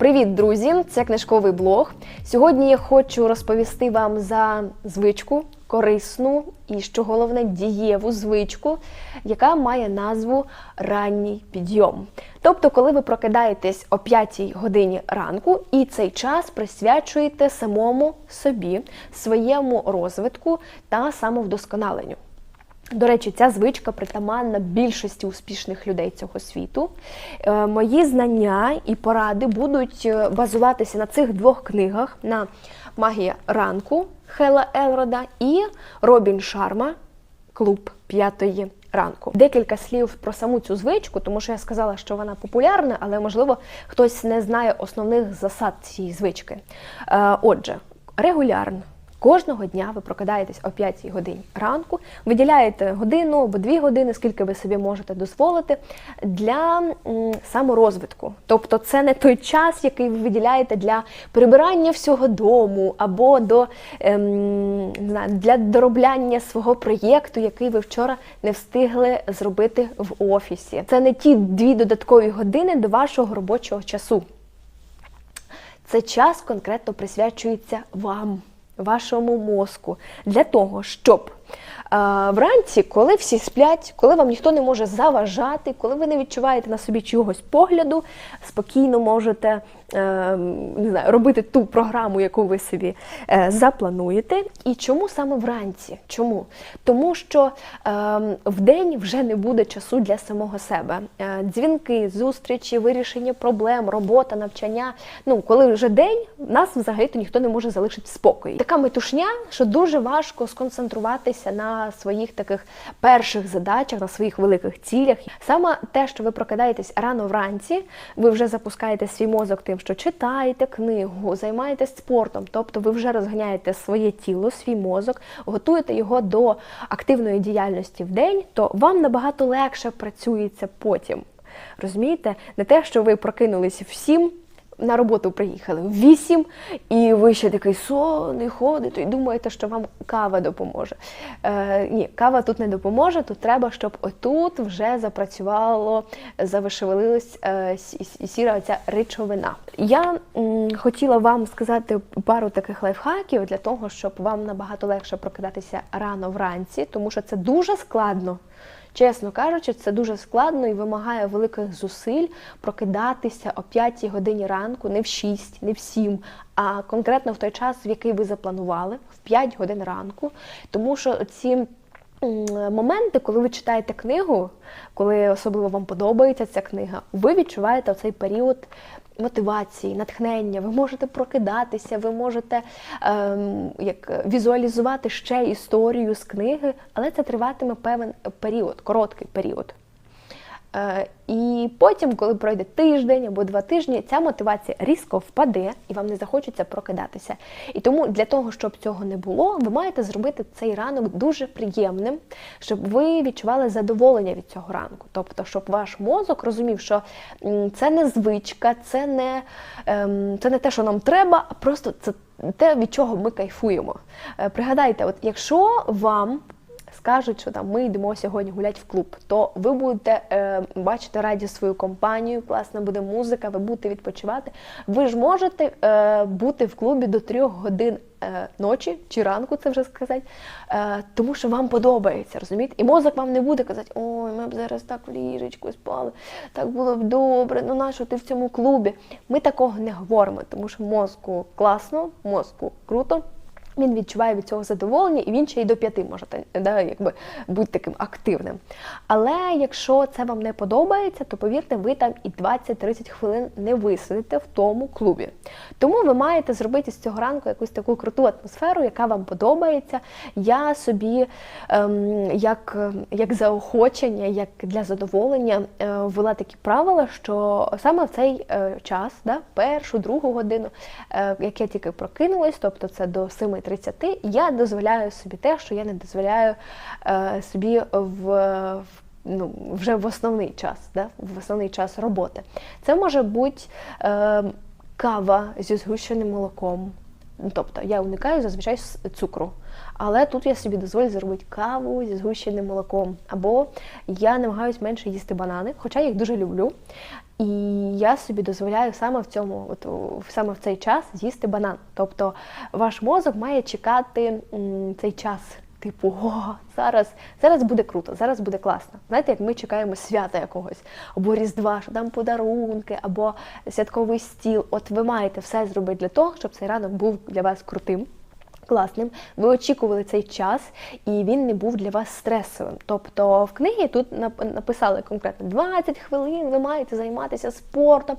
Привіт, друзі! Це книжковий блог. Сьогодні я хочу розповісти вам за звичку, корисну і, що головне, дієву звичку, яка має назву ранній підйом. Тобто, коли ви прокидаєтесь о 5 годині ранку і цей час присвячуєте самому собі, своєму розвитку та самовдосконаленню. До речі, ця звичка притаманна більшості успішних людей цього світу. Е, Мої знання і поради будуть е, базуватися на цих двох книгах: на Магія ранку Хела Елрода і Робін Шарма Клуб п'ятої ранку. Декілька слів про саму цю звичку, тому що я сказала, що вона популярна, але можливо хтось не знає основних засад цієї звички. Е, Отже, регулярно. Кожного дня ви прокидаєтесь о 5 годині ранку, виділяєте годину або дві години, скільки ви собі можете дозволити для саморозвитку. Тобто це не той час, який ви виділяєте для прибирання всього дому або до, ем, не знаю, для доробляння свого проєкту, який ви вчора не встигли зробити в офісі. Це не ті дві додаткові години до вашого робочого часу. Це час конкретно присвячується вам, вашому мозку, для того, щоб вранці, коли всі сплять, коли вам ніхто не може заважати, коли ви не відчуваєте на собі чогось погляду, спокійно можете е, не знаю, робити ту програму, яку ви собі е, заплануєте. І чому саме вранці? Чому? Тому що е, вдень вже не буде часу для самого себе. Дзвінки, зустрічі, вирішення проблем, робота, навчання. Ну, коли вже день, нас взагалі-то ніхто не може залишити в спокої. Така метушня, що дуже важко сконцентруватися на своїх таких перших задачах, на своїх великих цілях. Саме те, що ви прокидаєтесь рано вранці, ви вже запускаєте свій мозок тим, що читаєте книгу, займаєтесь спортом, тобто ви вже розганяєте своє тіло, свій мозок, готуєте його до активної діяльності в день, то вам набагато легше працюється потім. Розумієте, не те, що ви прокинулись в 7, на роботу приїхали в 8, і ви ще такий сонний ходите і думаєте, що вам кава допоможе. Е, ні, кава тут не допоможе, тут треба, щоб отут вже запрацювало, завишевелилась е, сіра ця речовина. Я м, хотіла вам сказати пару таких лайфхаків для того, щоб вам набагато легше прокидатися рано вранці, тому що це дуже складно. Чесно кажучи, це дуже складно і вимагає великих зусиль прокидатися о 5 годині ранку, не в 6, не в 7, а конкретно в той час, в який ви запланували, в 5 годин ранку. Тому що ці моменти, коли ви читаєте книгу, коли особливо вам подобається ця книга, ви відчуваєте цей період мотивації, натхнення, ви можете прокидатися, ви можете ем, як візуалізувати ще історію з книги, але це триватиме певен період, короткий період. Е, і потім, коли пройде тиждень або два тижні, ця мотивація різко впаде і вам не захочеться прокидатися. І тому для того, щоб цього не було, ви маєте зробити цей ранок дуже приємним, щоб ви відчували задоволення від цього ранку. Тобто, щоб ваш мозок розумів, що це не звичка, це не, ем, це не те, що нам треба, а просто це те, від чого ми кайфуємо. Е, Пригадайте, от якщо вам скажуть, що там ми йдемо сьогодні гуляти в клуб, то ви будете е, бачити раді свою компанію, класна буде музика, ви будете відпочивати. Ви ж можете е, бути в клубі до трьох годин е, ночі чи ранку, це вже сказати, е, тому що вам подобається, розумієте? І мозок вам не буде казати, ой, ми б зараз так в ліжечку спали, так було б добре, ну нащо ти в цьому клубі? Ми такого не говоримо, тому що мозку класно, мозку круто. Він відчуває від цього задоволення, і він ще й до п'яти може да, якби, бути таким активним. Але якщо це вам не подобається, то повірте, ви там і 20-30 хвилин не висидите в тому клубі. Тому ви маєте зробити з цього ранку якусь таку круту атмосферу, яка вам подобається. Я собі ем, як, як заохочення, як для задоволення е, ввела такі правила, що саме в цей е, час, да, першу, другу годину, е, як я тільки прокинулась, тобто це до 7.30, я дозволяю собі те, що я не дозволяю е, собі в, в ну, вже в основний час, да, в основний час роботи. Це може бути е, кава зі згущеним молоком. Ну, Тобто я уникаю зазвичай цукру. Але тут я собі дозволю зробити каву зі згущеним молоком. Або я намагаюся менше їсти банани, хоча я їх дуже люблю. І я собі дозволяю саме в цьому, от саме в цей час з'їсти банан. Тобто ваш мозок має чекати м, цей час. Типу, о, зараз, зараз буде круто, зараз буде класно. Знаєте, як ми чекаємо свята якогось, або Різдва, що там подарунки, або святковий стіл. От ви маєте все зробити для того, щоб цей ранок був для вас крутим. Класним, ви очікували цей час, і він не був для вас стресовим. Тобто в книгі тут написали конкретно 20 хвилин, ви маєте займатися спортом.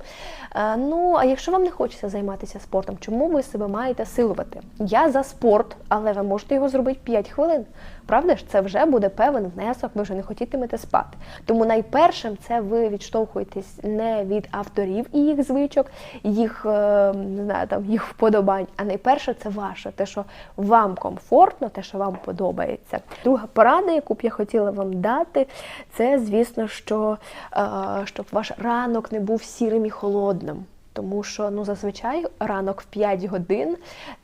Е, Ну, а якщо вам не хочеться займатися спортом, чому ви себе маєте силувати? Я за спорт, але ви можете його зробити 5 хвилин. Правда ж, це вже буде певен внесок, ви вже не хотітимете спати. Тому найпершим це ви відштовхуєтесь не від авторів і їх звичок, їх е, не знаю, там їх вподобань, а найперше це ваше, те, що вам комфортно, те, що вам подобається. Друга порада, яку б я хотіла вам дати, це звісно, що е, щоб ваш ранок не був сірим і холодним. Тому що ну зазвичай ранок в 5 годин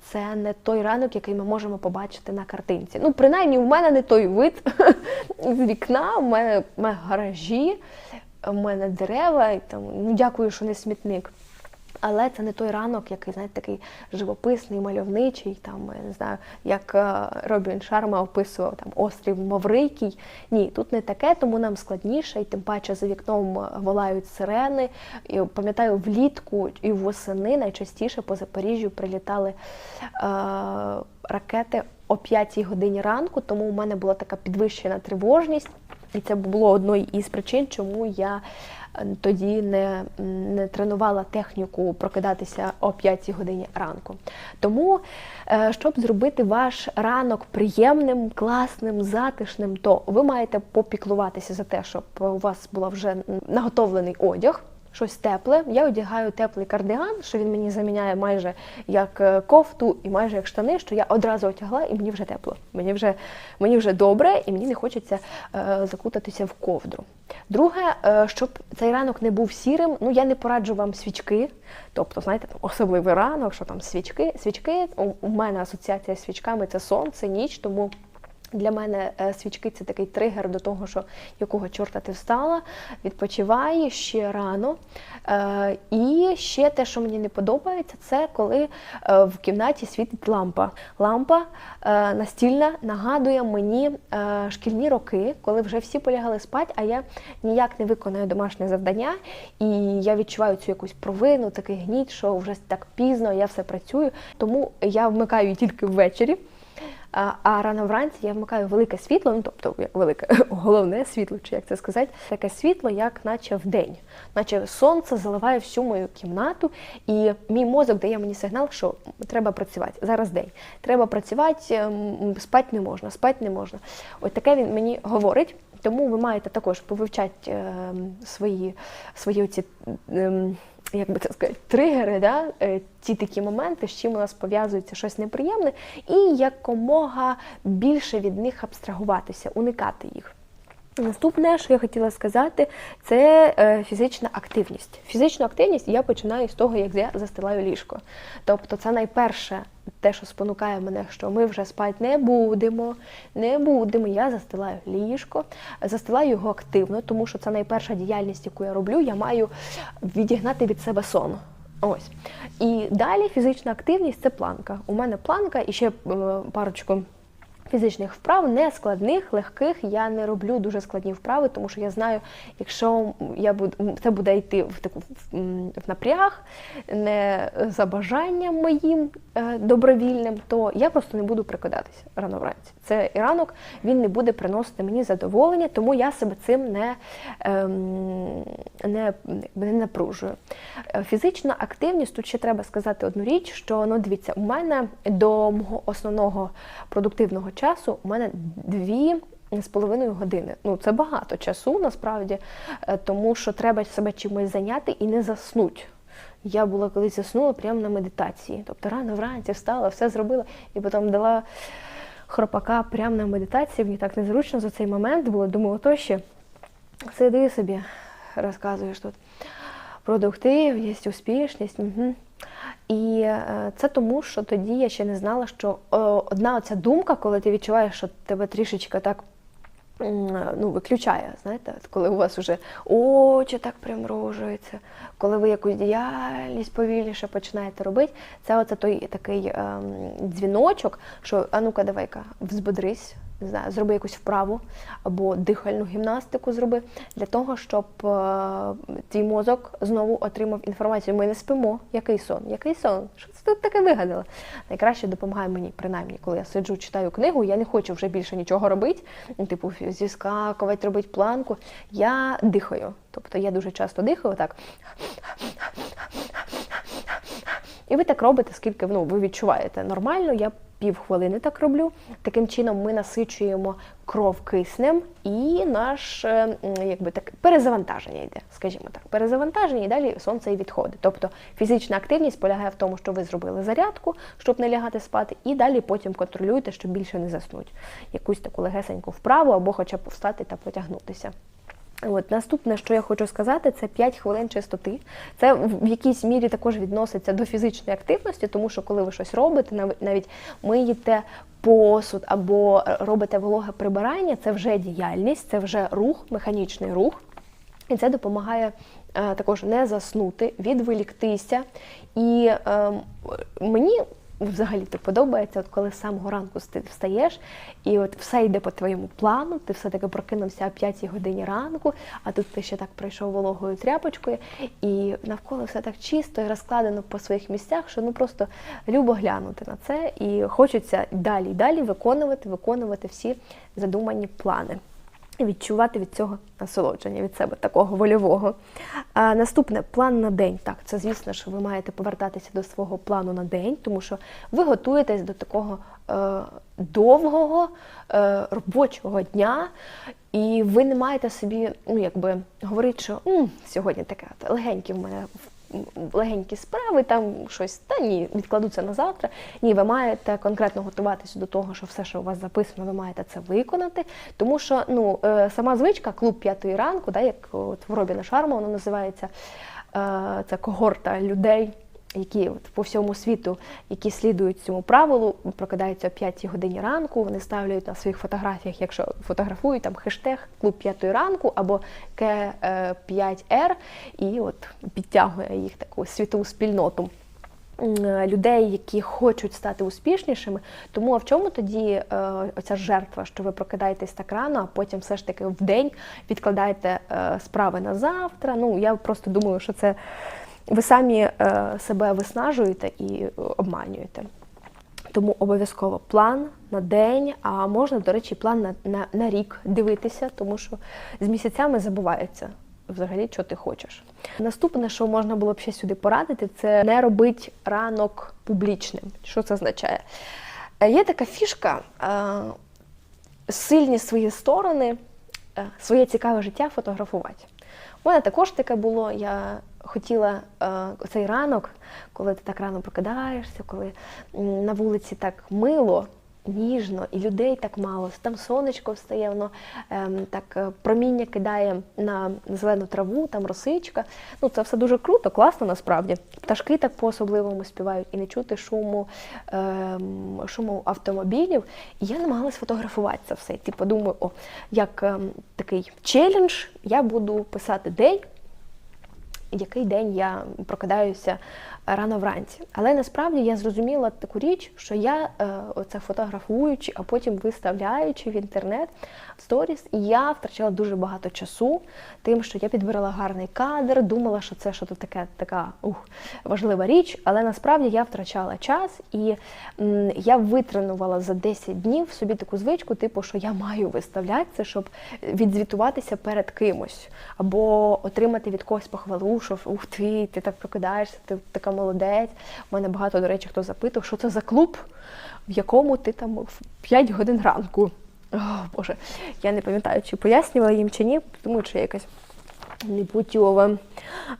це не той ранок, який ми можемо побачити на картинці. Ну, принаймні, в мене не той вид з вікна, в мене, в мене гаражі, в мене дерева, і там ну дякую, що не смітник. Але це не той ранок, який, знаєте, такий живописний, мальовничий, там, я не знаю, як е, Робін Шарма описував там острів Маврикій. Ні, тут не таке, тому нам складніше, і тим паче за вікном е, волають сирени. І пам'ятаю, влітку і восени найчастіше по Запоріжжю прилітали е, ракети о 5 годині ранку, тому у мене була така підвищена тривожність. І це було одною із причин, чому я тоді не, не тренувала техніку прокидатися о 5 годині ранку. Тому, е, щоб зробити ваш ранок приємним, класним, затишним, то ви маєте попіклуватися за те, щоб у вас була вже наготовлений одяг. Щось тепле. Я одягаю теплий кардиган, що він мені заміняє майже як е, кофту і майже як штани, що я одразу одягла і мені вже тепло. Мені вже, мені вже добре, і мені не хочеться е, закутатися в ковдру. Друге, е, щоб цей ранок не був сірим, ну я не пораджу вам свічки. Тобто, знаєте, там особливий ранок, що там свічки. Свічки у, у мене асоціація з свічками це сонце, ніч, тому. Для мене е, свічки це такий тригер до того, що якого чорта ти встала, відпочивай ще рано. Е, І ще те, що мені не подобається, це коли е, в кімнаті світить лампа. Лампа настільна нагадує мені шкільні роки, коли вже всі полягали спати, а я ніяк не виконую домашнє завдання, і я відчуваю цю якусь провину, такий гніт, що вже так пізно, я все працюю. Тому я вмикаю тільки ввечері. А, а рано вранці я вмикаю велике світло, ну тобто як велике головне світло, чи як це сказати, таке світло, як наче в день, наче сонце заливає всю мою кімнату, і мій мозок дає мені сигнал, що треба працювати. Зараз день. Треба працювати, ем, спати не можна, спати не можна. Ось таке він мені говорить. Тому ви маєте також повивчати ем, свої, свої оці. ем, як би це сказати, тригери, да? е, ті такі моменти, з чим у нас пов'язується щось неприємне, і якомога більше від них абстрагуватися, уникати їх. Наступне, що я хотіла сказати, це е, фізична активність. Фізичну активність я починаю з того, як я застилаю ліжко. Тобто, це найперше те, що спонукає мене, що ми вже спати не будемо, не будемо. Я застилаю ліжко, застилаю його активно, тому що це найперша діяльність, яку я роблю. Я маю відігнати від себе сон. Ось. І далі фізична активність це планка. У мене планка і ще е, парочку фізичних вправ, не складних, легких. Я не роблю дуже складні вправи, тому що я знаю, якщо я буду це буде йти в таку в, напряг, не за бажанням моїм е, добровільним, то я просто не буду прикидатися рано вранці. Це і ранок він не буде приносити мені задоволення, тому я себе цим не, ем, не, не напружую. Е, Фізична активність, тут ще треба сказати одну річ, що ну дивіться, у мене до мого основного продуктивного часу у мене дві. З половиною години. Ну, це багато часу насправді, е, тому що треба себе чимось зайняти і не заснуть. Я була колись заснула прямо на медитації. Тобто рано вранці встала, все зробила і потім дала хропака прямо на медитації. Мені так незручно за цей момент було. Думаю, ото ще сиди собі, розказуєш тут продуктивність, успішність. Угу. І е, це тому, що тоді я ще не знала, що е, одна оця думка, коли ти відчуваєш, що тебе трішечки так ну, виключає, знаєте, коли у вас вже очі так примружуються, коли ви якусь діяльність повільніше починаєте робити, це оце той такий ем, дзвіночок, що а ну-ка, давай-ка, взбодрись, не знаю, зроби якусь вправу або дихальну гімнастику зроби для того, щоб е, твій мозок знову отримав інформацію. Ми не спимо. Який сон? Який сон? Що це тут таке вигадала? Найкраще допомагає мені, принаймні, коли я сиджу, читаю книгу, я не хочу вже більше нічого робити, ну, типу зіскакувати, робити планку. Я дихаю. Тобто я дуже часто дихаю так. І ви так робите, скільки ну, ви відчуваєте нормально. Я півхвилини так роблю. Таким чином ми насичуємо кров киснем, і наш е, якби так перезавантаження йде, скажімо так, перезавантаження і далі сонце і відходить. Тобто фізична активність полягає в тому, що ви зробили зарядку, щоб не лягати спати, і далі потім контролюєте, щоб більше не заснуть. Якусь таку легесеньку вправу або хоча б встати та потягнутися. От наступне, що я хочу сказати, це 5 хвилин чистоти. Це в якійсь мірі також відноситься до фізичної активності, тому що коли ви щось робите, навіть миєте посуд або робите вологе прибирання, це вже діяльність, це вже рух, механічний рух. І це допомагає е, також не заснути, відволіктися. І е, мені взагалі так подобається, от коли з самого ранку ти встаєш, і от все йде по твоєму плану, ти все-таки прокинувся о 5 годині ранку, а тут ти ще так пройшов вологою тряпочкою, і навколо все так чисто і розкладено по своїх місцях, що ну просто любо глянути на це, і хочеться далі далі виконувати, виконувати всі задумані плани відчувати від цього насолодження від себе такого вольового. А, наступне план на день. Так, це звісно, що ви маєте повертатися до свого плану на день, тому що ви готуєтесь до такого е, довгого е, робочого дня, і ви не маєте собі, ну якби говорити, що «М, сьогодні таке легеньке в мене легенькі справи, там щось, та ні, відкладуться на завтра. Ні, ви маєте конкретно готуватися до того, що все, що у вас записано, ви маєте це виконати. Тому що ну, е, сама звичка, клуб п'ятої ранку, да, як от в Робіна Шарма воно називається, е, це когорта людей. Які от по всьому світу, які слідують цьому правилу, прокидаються о 5 годині ранку, вони ставлять на своїх фотографіях, якщо фотографують там хештег клуб 5 ранку або К5Р, і от підтягує їх таку світову спільноту е, людей, які хочуть стати успішнішими. Тому а в чому тоді е, оця жертва, що ви прокидаєтесь так рано, а потім все ж таки в день відкладаєте е, справи на завтра? Ну я просто думаю, що це ви самі е, себе виснажуєте і е, обманюєте. Тому обов'язково план на день, а можна, до речі, план на, на, на рік дивитися, тому що з місяцями забувається взагалі, що ти хочеш. Наступне, що можна було б ще сюди порадити, це не робити ранок публічним. Що це означає? Е, Є така фішка, сильні свої сторони, своє цікаве життя фотографувати. У мене також таке було. Я хотіла е, цей ранок, коли ти так рано прокидаєшся, коли на вулиці так мило, ніжно, і людей так мало. Там сонечко встає, воно ем, так е, проміння кидає на зелену траву, там росичка. Ну, це все дуже круто, класно насправді. Пташки так по-особливому співають і не чути шуму, ем, шуму автомобілів. І я намагалась фотографувати це все. Типу думаю, о, як ем, такий челендж, я буду писати день, який день я прокидаюся рано вранці. Але насправді я зрозуміла таку річ, що я е, оце фотографуючи, а потім виставляючи в інтернет сторіс, я втрачала дуже багато часу, тим, що я підбирала гарний кадр, думала, що це щось таке така ух, важлива річ, але насправді я втрачала час і м, я витренувала за 10 днів собі таку звичку, типу, що я маю виставляти це, щоб відзвітуватися перед кимось, або отримати від когось похвалу, що ух ти, ти так прокидаєшся, ти така молодець. У мене багато, до речі, хто запитував, що це за клуб, в якому ти там в 5 годин ранку. О, Боже, я не пам'ятаю, чи пояснювала їм чи ні, тому що якось якась непутьове.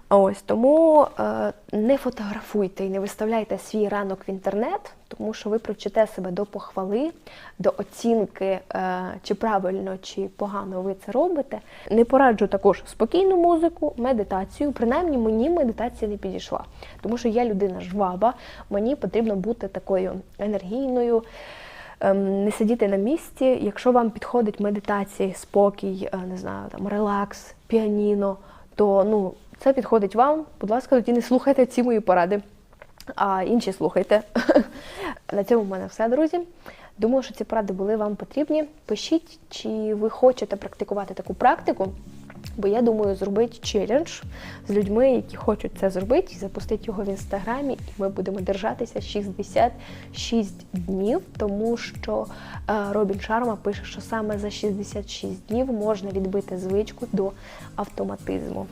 Ось тому е, не фотографуйте і не виставляйте свій ранок в інтернет, тому що ви привчите себе до похвали, до оцінки, е, чи правильно чи погано ви це робите. Не пораджу також спокійну музику, медитацію. Принаймні мені медитація не підійшла, тому що я людина жваба, мені потрібно бути такою енергійною. Ем, Не сидіти на місці. Якщо вам підходить медитація, спокій, е, не знаю, там релакс, піаніно, то ну це підходить вам. Будь ласка, тоді не слухайте ці мої поради, а інші слухайте. На цьому в мене все, друзі. Думаю, що ці поради були вам потрібні. Пишіть, чи ви хочете практикувати таку практику. Бо я думаю зробити челендж з людьми, які хочуть це зробити, і запустити його в інстаграмі, і ми будемо держатися 66 днів, тому що е, Робін Шарма пише, що саме за 66 днів можна відбити звичку до автоматизму.